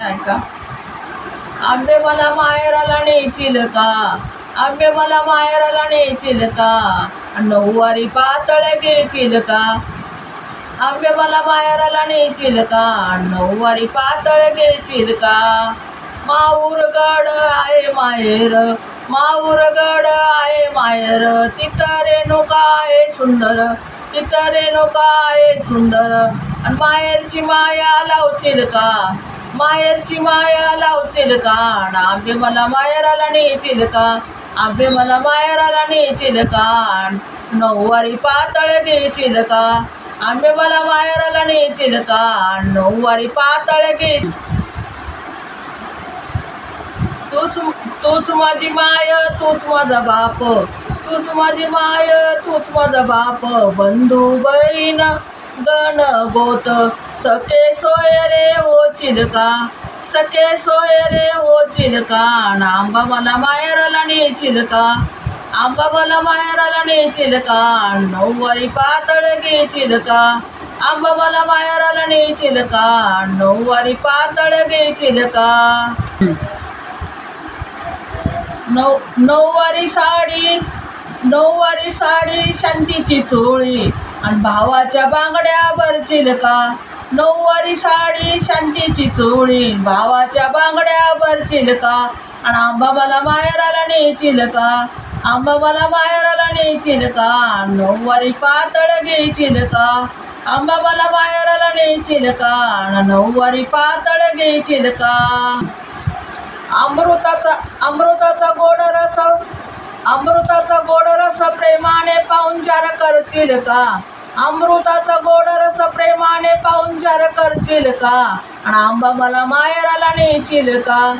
ऐका आंबे मला माहेराला नेतील का? आंबे मला माहेराला नेतील का? नऊवारी पातळ घेचील का? आंबे मला माहेराला नेतील का? नऊवारी पातळ घेचील का? माऊरगड आहे माहेर माऊरगड आहे माहेर. तिथं रेणुका आहे सुंदर तिथं रेणुका आहे सुंदर. आणि माहेरची माया लावचील का? मायाची माया लावतील का? आंबे मला मायराला नेतील का? आंबे मला मायराला नेतील का? नऊवारी पातळ घेतील का? आंबे मला मायराला नेतील का? नऊवारी पातळ घे तूच तूच माझी माय तूच माझा बाप. तूच माझी माय तूच माझा बाप. बंधू बहीण गण गोत सोय रे ओ चिलका सके सोय रे ओ चिलका आणि आंबा मला माहेराला नेतील का आंबा मला माहेराला नेतील चिलका नऊवारी पातळ गे का आंबा मला माहेराला नेतील का नऊवारी पातळ गे का नऊ नऊवारी साडी नऊवारी साडी शांतीची चोळी. आणि भावाच्या बांगड्या भरतील का नऊवारी साडी शांतीची चोळी. भावाच्या बांगड्या भरतील का आणि आंबा मला माहेराला नेतील का आंबा मला माहेराला नेतील का नऊवारी पातळ घेतील का आंबा मला माहेराला नेतील का आणि नऊवारी पातळ घेतील का अमृताचा अमृताचा गोड रस अमृताचा गोड रस प्रेमाने पाहुणचार करतील का? अमृताचा गोड रस प्रेमाने पाहुणचार करतील का? आणि आंबा मला माहेराला नेचील का?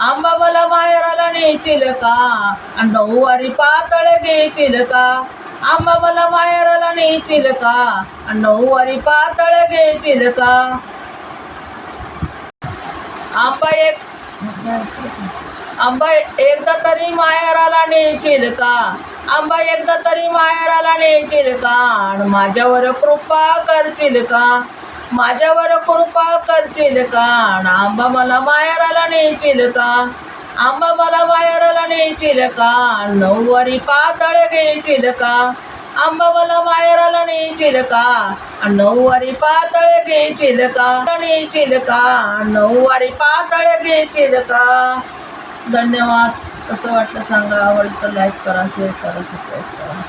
आंबा मला माहेराला नेचील का? आणि नऊवारी पातळ घेचील का? आंबा मला माहेराला नेचील का? आणि नऊवारी पातळ घेचील का? आंबा एक आंबा एकदा तरी माहेराला नेचील का? आंबा एकदा तरी माहेराला नेचील का? आणि माझ्यावर कृपा करशील का? माझ्यावर कृपा करशील का? आणि आंबा मला माहेराला नेचील का? आंबा मला माहेराला नेचील का? नऊवारी पातळ घेचील का? आंबा मला माहेराला नेचील का? नऊवारी पातळ घेचील का? नेचील का? नऊवारी पातळ घेचील का? धन्यवाद. कसं वाटलं सांगा. आवडतं लाईक करा शेअर करा सबस्क्राईब करा.